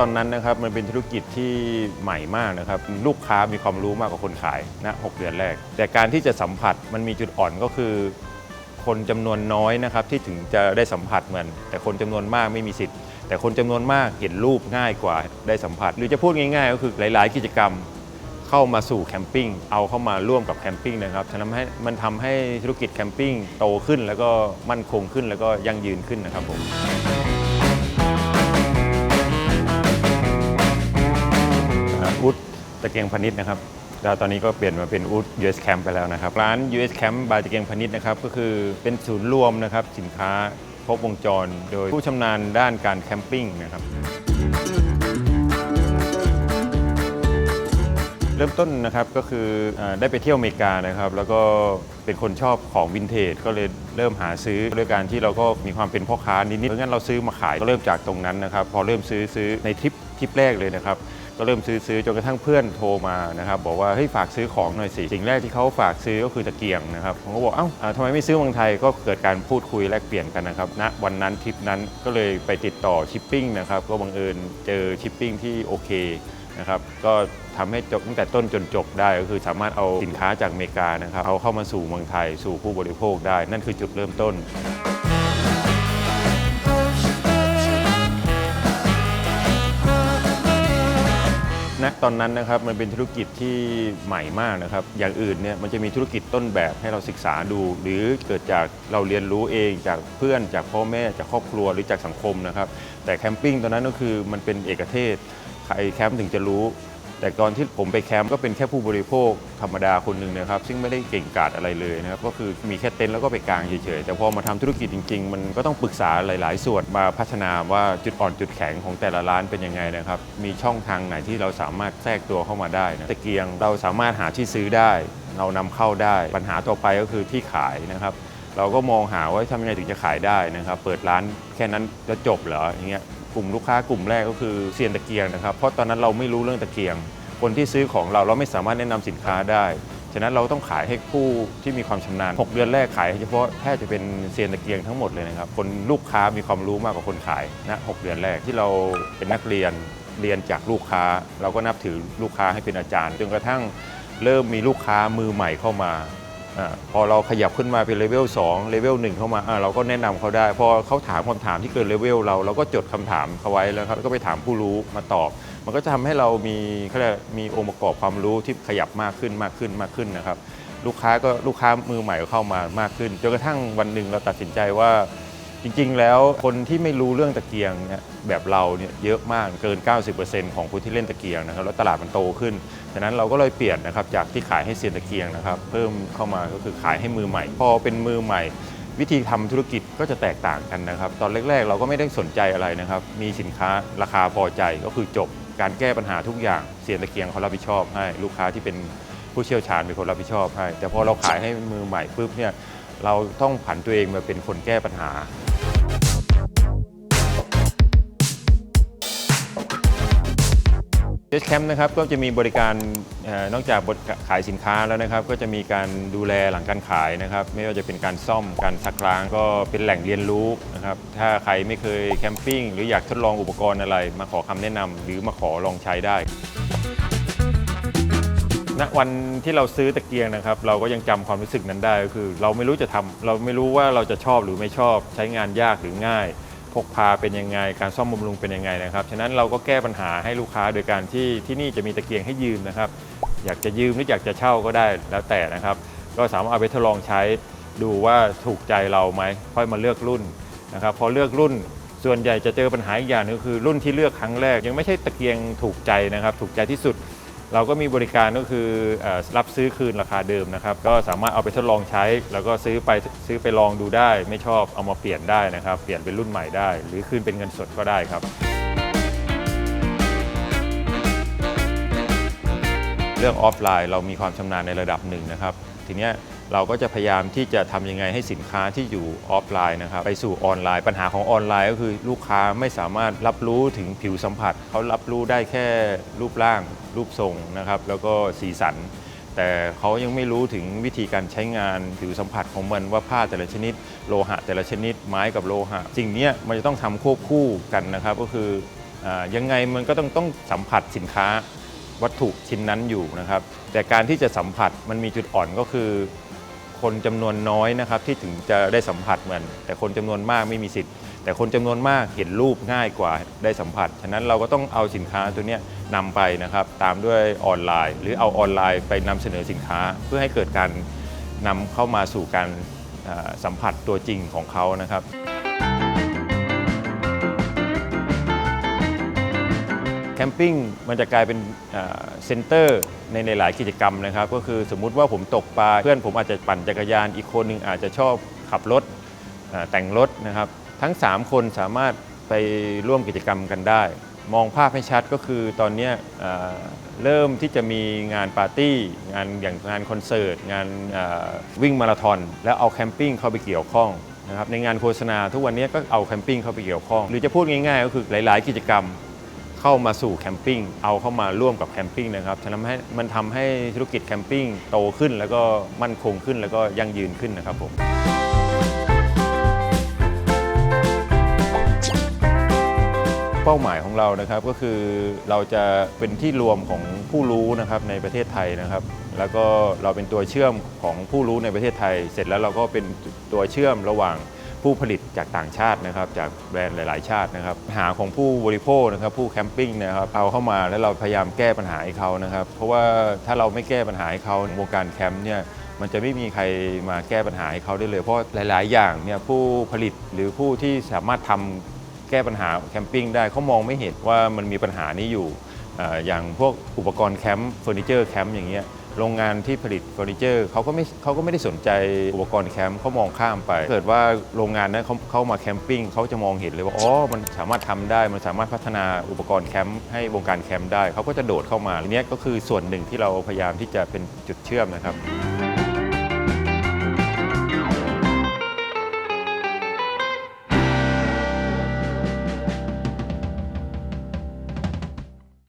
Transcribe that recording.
ตอนนั้นนะครับมันเป็นธุรกิจที่ใหม่มากนะครับลูกค้ามีความรู้มากกว่าคนขายนะหกเดือนแรก แต่การที่จะสัมผัสมันมีจุดอ่อนก็คือ คนจำนวนน้อยนะครับที่ถึงจะได้สัมผัสมัน แต่คนจำนวนมากไม่มีสิทธิ์ แต่คนจำนวนมากเห็นรูปง่ายกว่าได้สัมผัส หรือจะพูดง่าย ๆ ก็คือหลาย ๆ กิจกรรมเข้ามาสู่แคมปิ้งเอาเข้ามาร่วมกับแคมปิ้งนะครับฉะนั้นให้มันทำให้ธุรกิจแคมปิ้งโตขึ้นแล้วก็มั่นคงขึ้นแล้วก็ยั่งยืนขึ้นนะครับผม ตะเกียงพาณิชย์นะครับแล้วตอนนี้ก็เปลี่ยนมาเป็นอุด US Camp ไปแล้วนะครับ ร้าน US Camp บายตะเกียงพาณิชย์นะครับ ก็คือเป็นศูนย์รวมนะครับสินค้าครบวงจร โดยผู้ชำนาญด้านการแคมปิ้งนะครับ เริ่มต้นนะครับก็คืออาได้ไปเที่ยวอเมริกานะครับ แล้วก็เป็นคนชอบของวินเทจก็เลยเริ่มหาซื้อด้วยการที่เราก็มีความเป็นพ่อค้านิดๆเพราะงั้นเราซื้อมาขายก็เริ่มจากตรงนั้นนะครับ พอเริ่มซื้อซื้อในทริปทริปแรกเลยนะครับ ก็เริ่มซื้อซื้อจนกระทั่งเพื่อนโทรมานะครับบอกว่าเฮ้ยฝากซื้อของหน่อยสิสิ่งแรกที่เขาฝากซื้อก็คือตะเกียงนะครับผมก็บอกเอ้าอ่าทำไมไม่ซื้อเมืองไทยก็เกิดการพูดคุยแลกเปลี่ยนกันนะครับณวันนั้นทริปนั้นก็เลยไปติดต่อชิปปิ้งนะครับก็บังเอิญเจอชิปปิ้งที่โอเคนะครับก็ทำให้จบตั้งแต่ต้นจนจบได้ก็คือสามารถเอาสินค้าจากอเมริกานะครับเอาเข้ามาสู่เมืองไทยสู่ผู้บริโภคได้ นั่นคือจุดเริ่มต้น ณตอนนั้นนะครับมันเป็นธุรกิจที่ใหม่มากนะครับ อย่างอื่นเนี่ยมันจะมีธุรกิจต้นแบบให้เราศึกษาดู หรือเกิดจากเราเรียนรู้เองจากเพื่อนจากพ่อแม่จากครอบครัวหรือจากสังคมนะครับ แต่แคมปิ้งตอนนั้นก็คือมันเป็นเอกเทศใครแคมป์ถึงจะรู้ แต่ตอนที่ผมไปแคมป์ก็เป็นแค่ผู้บริโภคธรรมดาคนหนึ่งนะครับ ซึ่งไม่ได้เก่งกาจอะไรเลยนะครับ ก็คือมีแค่เต็นท์แล้วก็ไปกางเฉยๆ แต่พอมาทำธุรกิจจริง ๆ มันก็ต้องปรึกษาหลาย ๆ ส่วนมาพัฒนาว่าจุดอ่อนจุดแข็งของแต่ละร้านเป็นยังไงนะครับ มีช่องทางไหนที่เราสามารถแทรกตัวเข้ามาได้นะตะเกียงเราสามารถหาที่ซื้อได้ เรานำเข้าได้ ปัญหาต่อไปก็คือที่ขายนะครับเราก็มองหาว่าทำยังไงถึงจะขายได้นะครับ เปิดร้านแค่นั้นจะจบเหรออย่างเงี้ย กลุ่มลูกค้ากลุ่มแรกก็คือเซียนตะเกียงนะครับ เพราะตอนนั้นเราไม่รู้เรื่องตะเกียง คนที่ซื้อของเราเราไม่สามารถแนะนำสินค้าได้ ฉะนั้นเราต้องขายให้ผู้ที่มีความชำนาญ 6 เดือนแรกขายเฉพาะแทบจะเป็นเซียนตะเกียงทั้งหมดเลยนะครับ คนลูกค้ามีความรู้มากกว่าคนขายนะ6เดือนแรกที่เราเป็นนักเรียนเรียนจากลูกค้า เราก็นับถือลูกค้าให้เป็นอาจารย์จนกระทั่งเริ่มมีลูกค้ามือใหม่เข้ามา อพอเราขยับขึ้นมาเป็นเลเวล2เลเวล1เข้ามาเราก็แนะนำเขาได้ พอเขาถามคำถามที่เกินเลเวลเราเราก็จดคำถามเขาไว้แล้วครับแล้วก็ไปถามผู้รู้มาตอบ มันก็จะทำให้เรามีเขาเรียกมีองค์ประกอบความรู้ที่ขยับมากขึ้นมากขึ้นมากขึ้นนะครับ ลูกค้าก็ลูกค้ามือใหม่เข้ามามากขึ้นจนกระทั่งวันหนึ่งเราตัดสินใจว่า จริงๆ แล้วคนที่ไม่รู้เรื่องตะเกียงเนี่ยแบบเราเนี่ยเยอะมากเกิน 90%ของคนที่เล่นตะเกียงนะครับแล้วตลาดมันโตขึ้นฉะนั้นเราก็เลยเปลี่ยนนะครับจากที่ขายให้เซียนตะเกียงนะครับเพิ่มเข้ามาก็คือขายให้มือใหม่ พอเป็นมือใหม่ วิธีทำธุรกิจก็จะแตกต่างกันนะครับ ตอนแรก ๆ เราก็ไม่ได้สนใจอะไรนะครับ มีสินค้าราคาพอใจก็คือจบการแก้ปัญหาทุกอย่างเซียนตะเกียงเขารับผิดชอบให้ลูกค้าที่เป็นผู้เชี่ยวชาญเป็นคนรับผิดชอบให้ แต่พอเราขายให้มือใหม่ปุ๊บเนี่ยเราต้องผันตัวเองมาเป็นคนแก้ปัญหา เ s แคมป์นะครับก็จะมีบริการอนอกจากขายสินค้าแล้วนะครับ ก็จะมีการดูแลหลังการขายนะครับ ไม่ว่าจะเป็นการซ่อมการซักล้างก็เป็นแหล่งเรียนรู้นะครับถ้าใครไม่เคยแคมปิ้งหรืออยากทดลองอุปกรณ์อะไร มาขอคำแนะนำหรือมาขอลองใช้ได้ณวันที่เราซื้อตะเกียงนะครับ เราก็ยังจำความรู้สึกนั้นได้ก็คือ เราไม่รู้จะทำเราไม่รู้ว่าเราจะชอบหรือไม่ชอบใช้งานยากหรือง่าย พกพาเป็นยังไง การซ่อมบำรุงเป็นยังไงนะครับฉะนั้นเราก็แก้ปัญหาให้ลูกค้าโดยการที่ที่นี่จะมีตะเกียงให้ยืมนะครับ อยากจะยืมหรืออยากจะเช่าก็ได้แล้วแต่นะครับ ก็สามารถเอาไปทดลองใช้ดูว่าถูกใจเราไหมค่อยมาเลือกรุ่นนะครับพอเลือกรุ่นส่วนใหญ่จะเจอปัญหาอีกอย่างหนึงคือรุ่นที่เลือกครั้งแรก ยังไม่ใช่ตะเกียงถูกใจนะครับ ถูกใจที่สุด เราก็มีบริการก็คืออรับซื้อคืนราคาเดิมนะครับก็สามารถเอาไปทดลองใช้ แล้วก็ซื้อไปซื้อไปลองดูได้ ไม่ชอบเอามาเปลี่ยนได้นะครับ เปลี่ยนเป็นรุ่นใหม่ได้ หรือคืนเป็นเงินสดก็ได้ครับ เรื่องออฟไลน์เรามีความชำนาญในระดับหนึ่งนะครับ ทีเนี้ย เราก็จะพยายามที่จะทำยังไงให้สินค้าที่อยู่ออฟไลน์นะครับไปสู่ออนไลน์ ปัญหาของออนไลน์ก็คือลูกค้าไม่สามารถรับรู้ถึงผิวสัมผัส เขารับรู้ได้แค่รูปร่าง รูปทรงนะครับแล้วก็สีสัน แต่เขายังไม่รู้ถึงวิธีการใช้งานผิวสัมผัสของมันว่าผ้าแต่ละชนิด โลหะแต่ละชนิด ไม้กับโลหะสิ่งเนี้ยมันจะต้องทำควบคู่กันนะครับก็คืออายังไงมันก็ต้องต้องสัมผัสสินค้าวัตถุชิ้นนั้นอยู่นะครับ แต่การที่จะสัมผัสมันมีจุดอ่อนก็คือ คนจำนวนน้อยนะครับที่ถึงจะได้สัมผัสมัน แต่คนจำนวนมากไม่มีสิทธิ์ แต่คนจำนวนมากเห็นรูปง่ายกว่าได้สัมผัส ฉะนั้นเราก็ต้องเอาสินค้าตัวนี้นำไปนะครับตามด้วยออนไลน์ หรือเอาออนไลน์ไปนำเสนอสินค้า เพื่อให้เกิดการนำเข้ามาสู่การสัมผัสตัวจริงของเขานะครับ มปิ้งมันจะกลายเป็นเซ็นเตอร์ในหลายกิจกรรมนะครับ ก็คือสมมุติว่าผมตกปลาเพื่อนผมอาจจะปั่นจักรยาน อีกคนหนึ่งอาจจะชอบขับรถแต่งรถนะครับ ทั้ง 3 คนสามารถไปร่วมกิจกรรมกันได้ มองภาพให้ชัดก็คือตอนนี้เริ่มที่จะมีงานปาร์ตี้ งานอย่างงานคอนเสิร์ต งานวิ่งมาราธอนแล้วเอาแคมปิ้งเข้าไปเกี่ยวข้องนะครับในงานโฆษณาทุกวันนี้ก็เอาแคมปิ้งเข้าไปเกี่ยวข้อง หรือจะพูดง่ายๆ ก็คือหลาย ๆ กิจกรรม เข้ามาสู่แคมปิ้งเอาเข้ามาร่วมกับแคมปิ้งนะครับฉะนั้นให้มันทำให้ธุรกิจแคมปิ้งโตขึ้น แล้วก็มั่นคงขึ้นแล้วก็ยั่งยืนขึ้นนะครับผมเป้าหมายของเรานะครับก็คือเราจะเป็นที่รวมของผู้รู้นะครับในประเทศไทยนะครับ แล้วก็เราเป็นตัวเชื่อมของผู้รู้ในประเทศไทย เสร็จแล้วเราก็เป็นตัวเชื่อมระหว่าง ผู้ผลิตจากต่างชาตินะครับ จากแบรนด์หลาย ๆ ชาตินะครับปัญหาของผู้บริโภคนะครับ ผู้แคมปิ้งนะครับเอาเข้ามาแล้วเราพยายามแก้ปัญหาให้เขานะครับ เพราะว่าถ้าเราไม่แก้ปัญหาให้เขาวงการแคมป์เนี่ยมันจะไม่มีใครมาแก้ปัญหาให้เขาได้เลย เพราะหลาย ๆ อย่างเนี่ยผู้ผลิตหรือผู้ที่สามารถทำแก้ปัญหาแคมปิ้งได้เขามองไม่เห็นว่ามันมีปัญหานี้อยู่ อย่างพวกอุปกรณ์แคมป์เฟอร์นิเจอร์แคมป์อย่างเงี้ย โรงงานที่ผลิตเฟอร์นิเจอร์เขาก็ไม่เขาก็ไม่ได้สนใจอุปกรณ์แคมป์เขามองข้ามไป เกิดว่าโรงงานนั้นเขาเข้ามาแคมปิ้งเขาจะมองเห็นเลยว่าอ๋อมันสามารถทำได้มันสามารถพัฒนาอุปกรณ์แคมป์ให้วงการแคมป์ได้เขาก็จะโดดเข้ามาอันเนี้ยก็คือส่วนหนึ่งที่เราพยายามที่จะเป็นจุดเชื่อมนะครับ